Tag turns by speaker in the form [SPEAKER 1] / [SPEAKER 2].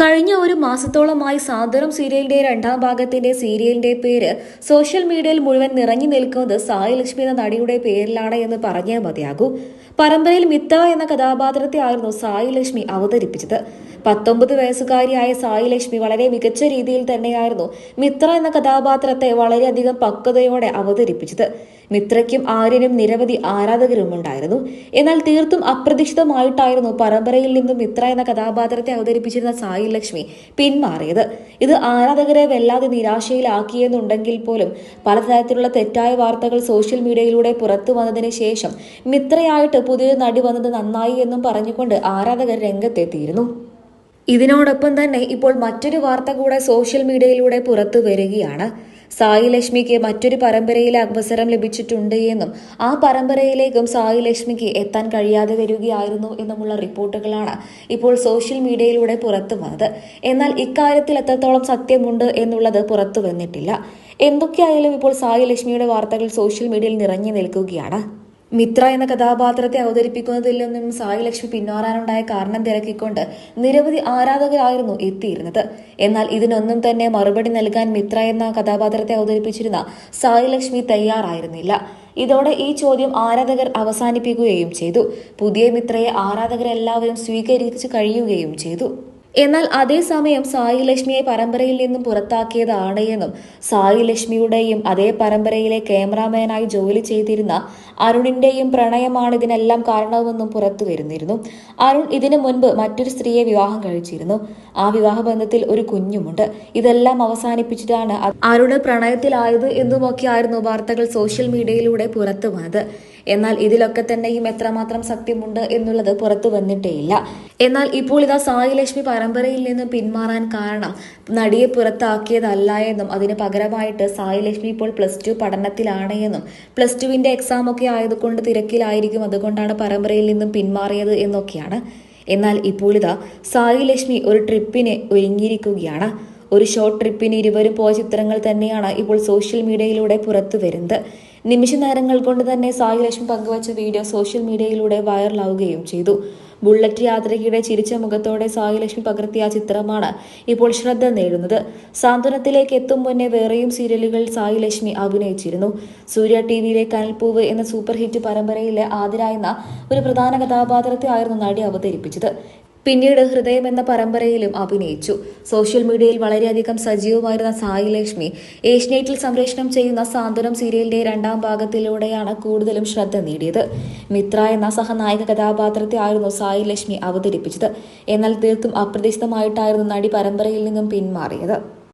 [SPEAKER 1] കഴിഞ്ഞ ഒരു മാസത്തോളമായി സാന്ത്വനം സീരിയലിന്റെ രണ്ടാം ഭാഗത്തിന്റെ സീരിയലിന്റെ പേര് സോഷ്യൽ മീഡിയയിൽ മുഴുവൻ നിറഞ്ഞു നിൽക്കുന്നത് സായി ലക്ഷ്മി എന്ന നടിയുടെ പേരിലാണ് എന്ന് പറഞ്ഞേ മതിയാകൂ. പരമ്പരയിൽ മിത്ത എന്ന കഥാപാത്രത്തെ ആയിരുന്നു സായി ലക്ഷ്മി അവതരിപ്പിച്ചത്. പത്തൊമ്പത് വയസ്സുകാരിയായ സായി ലക്ഷ്മി വളരെ മികച്ച രീതിയിൽ തന്നെയായിരുന്നു മിത്ര എന്ന കഥാപാത്രത്തെ വളരെയധികം പക്വതയോടെ അവതരിപ്പിച്ചത്. മിത്രയ്ക്കും ആര്യനും നിരവധി ആരാധകരും ഉണ്ടായിരുന്നു എന്നാൽ തീർത്തും അപ്രതീക്ഷിതമായിട്ടായിരുന്നു പരമ്പരയിൽ നിന്നും മിത്ര എന്ന കഥാപാത്രത്തെ അവതരിപ്പിച്ചിരുന്ന സായി ലക്ഷ്മി പിന്മാറിയത്. ഇത് ആരാധകരെ വല്ലാതെ നിരാശയിലാക്കിയെന്നുണ്ടെങ്കിൽ പോലും പലതരത്തിലുള്ള തെറ്റായ വാർത്തകൾ സോഷ്യൽ മീഡിയയിലൂടെ പുറത്തു വന്നതിന് ശേഷം മിത്രയായിട്ട് പുതിയ നടി വന്നത് നന്നായി എന്നും പറഞ്ഞുകൊണ്ട് ആരാധകർ രംഗത്തെത്തിയിരുന്നു. ഇതിനോടൊപ്പം തന്നെ ഇപ്പോൾ മറ്റൊരു വാർത്ത കൂടെ സോഷ്യൽ മീഡിയയിലൂടെ പുറത്തു വരികയാണ്. സായി ലക്ഷ്മിക്ക് മറ്റൊരു പരമ്പരയിലെ അവസരം ലഭിച്ചിട്ടുണ്ട് എന്നും ആ പരമ്പരയിലേക്കും സായി ലക്ഷ്മിക്ക് എത്താൻ കഴിയാതെ വരികയായിരുന്നു എന്നുമുള്ള റിപ്പോർട്ടുകളാണ് ഇപ്പോൾ സോഷ്യൽ മീഡിയയിലൂടെ പുറത്തു വന്നത്. എന്നാൽ ഇക്കാര്യത്തിൽ എത്രത്തോളം സത്യമുണ്ട് എന്നുള്ളത് പുറത്തു വന്നിട്ടില്ല. എന്തൊക്കെയായാലും ഇപ്പോൾ സായി ലക്ഷ്മിയുടെ വാർത്തകൾ സോഷ്യൽ മീഡിയയിൽ നിറഞ്ഞു നിൽക്കുകയാണ്. മിത്ര എന്ന കഥാപാത്രത്തെ അവതരിപ്പിക്കുന്നതിൽ നിന്നും സായി ലക്ഷ്മി പിന്മാറാനുണ്ടായ കാരണം തിരക്കിക്കൊണ്ട് നിരവധി ആരാധകരായിരുന്നു എത്തിയിരുന്നത്. എന്നാൽ ഇതിനൊന്നും തന്നെ മറുപടി നൽകാൻ മിത്ര എന്ന കഥാപാത്രത്തെ അവതരിപ്പിച്ചിരുന്ന സായി ലക്ഷ്മി തയ്യാറായിരുന്നില്ല. ഇതോടെ ഈ ചോദ്യം ആരാധകർ അവസാനിപ്പിക്കുകയും ചെയ്തു. പുതിയ മിത്രയെ ആരാധകരെല്ലാവരും സ്വീകരിച്ചു കഴിയുകയും ചെയ്തു. എന്നാൽ അതേസമയം സായി ലക്ഷ്മിയെ പരമ്പരയിൽ നിന്നും പുറത്താക്കിയതാണ് എന്നും സായി ലക്ഷ്മിയുടെയും അതേ പരമ്പരയിലെ ക്യാമറാമാനായി ജോലി ചെയ്തിരുന്ന അരുണിന്റെയും പ്രണയമാണ് ഇതിനെല്ലാം കാരണമെന്നും പുറത്തു വരുന്നിരുന്നു. അരുൺ ഇതിനു മുൻപ് മറ്റൊരു സ്ത്രീയെ വിവാഹം കഴിച്ചിരുന്നു. ആ വിവാഹ ബന്ധത്തിൽ ഒരു കുഞ്ഞുമുണ്ട്. ഇതെല്ലാം അവസാനിപ്പിച്ചിട്ടാണ് അരുണ് പ്രണയത്തിലായത് എന്നുമൊക്കെയായിരുന്നു വാർത്തകൾ സോഷ്യൽ മീഡിയയിലൂടെ പുറത്തു വന്നത്. എന്നാൽ ഇതിലൊക്കെ തന്നെയും എത്രമാത്രം സത്യമുണ്ട് എന്നുള്ളത് പുറത്തു വന്നിട്ടേയില്ല. എന്നാൽ ഇപ്പോൾ ഇതാ സായി ലക്ഷ്മി പരമ്പരയിൽ നിന്ന് പിന്മാറാൻ കാരണം നടിയെ പുറത്താക്കിയതല്ല എന്നും അതിന് പകരമായിട്ട് സായി ലക്ഷ്മി ഇപ്പോൾ പ്ലസ് ടു പഠനത്തിലാണ് എന്നും പ്ലസ് ടുവിന്റെ എക്സാം ഒക്കെ ആയതുകൊണ്ട് തിരക്കിലായിരിക്കും അതുകൊണ്ടാണ് പരമ്പരയിൽ നിന്നും പിന്മാറിയത് എന്നൊക്കെയാണ്. എന്നാൽ ഇപ്പോൾ ഇതാ സായി ലക്ഷ്മി ഒരു ട്രിപ്പിന് ഒരുങ്ങിയിരിക്കുകയാണ്. ഒരു ഷോർട്ട് ട്രിപ്പിന് ഇരുവരും പോയ ചിത്രങ്ങൾ തന്നെയാണ് ഇപ്പോൾ സോഷ്യൽ മീഡിയയിലൂടെ പുറത്തു വരുന്നത്. നിമിഷ നേരങ്ങൾ കൊണ്ട് തന്നെ സായി ലക്ഷ്മി പങ്കുവച്ച വീഡിയോ സോഷ്യൽ മീഡിയയിലൂടെ വൈറലാവുകയും ചെയ്തു. ബുള്ളറ്റ് യാത്രയ്ക്കിടെ ചിരിച്ച മുഖത്തോടെ സായി ലക്ഷ്മി പകർത്തിയ ചിത്രമാണ് ഇപ്പോൾ ശ്രദ്ധ നേടുന്നത്. സാന്ത്വനത്തിലേക്ക് എത്തും മുന്നേ വേറെയും സീരിയലുകൾ സായി ലക്ഷ്മി അഭിനയിച്ചിരുന്നു. സൂര്യ ടി വിയിലെ കനൽപൂവ് എന്ന സൂപ്പർ ഹിറ്റ് പരമ്പരയിലെ ആതിര എന്ന ഒരു പ്രധാന കഥാപാത്രത്തെ ആയിരുന്നു നടി അവതരിപ്പിച്ചത്. പിന്നീട് ഹൃദയം എന്ന പരമ്പരയിലും അഭിനയിച്ചു. സോഷ്യൽ മീഡിയയിൽ വളരെയധികം സജീവമായിരുന്ന സായി ലക്ഷ്മി ഏഷ്യനെറ്റിൽ സംപ്രേഷണം ചെയ്യുന്ന സാന്ത്വനം സീരിയലിന്റെ രണ്ടാം ഭാഗത്തിലൂടെയാണ് കൂടുതലും ശ്രദ്ധ നേടിയത്. മിത്ര എന്ന സഹനായക കഥാപാത്രത്തെ ആയിരുന്നു സായി ലക്ഷ്മി അവതരിപ്പിച്ചത്. എന്നാൽ തീർത്തും അപ്രതീക്ഷിതമായിട്ടായിരുന്നു നടി പരമ്പരയിൽ നിന്നും പിന്മാറിയത്.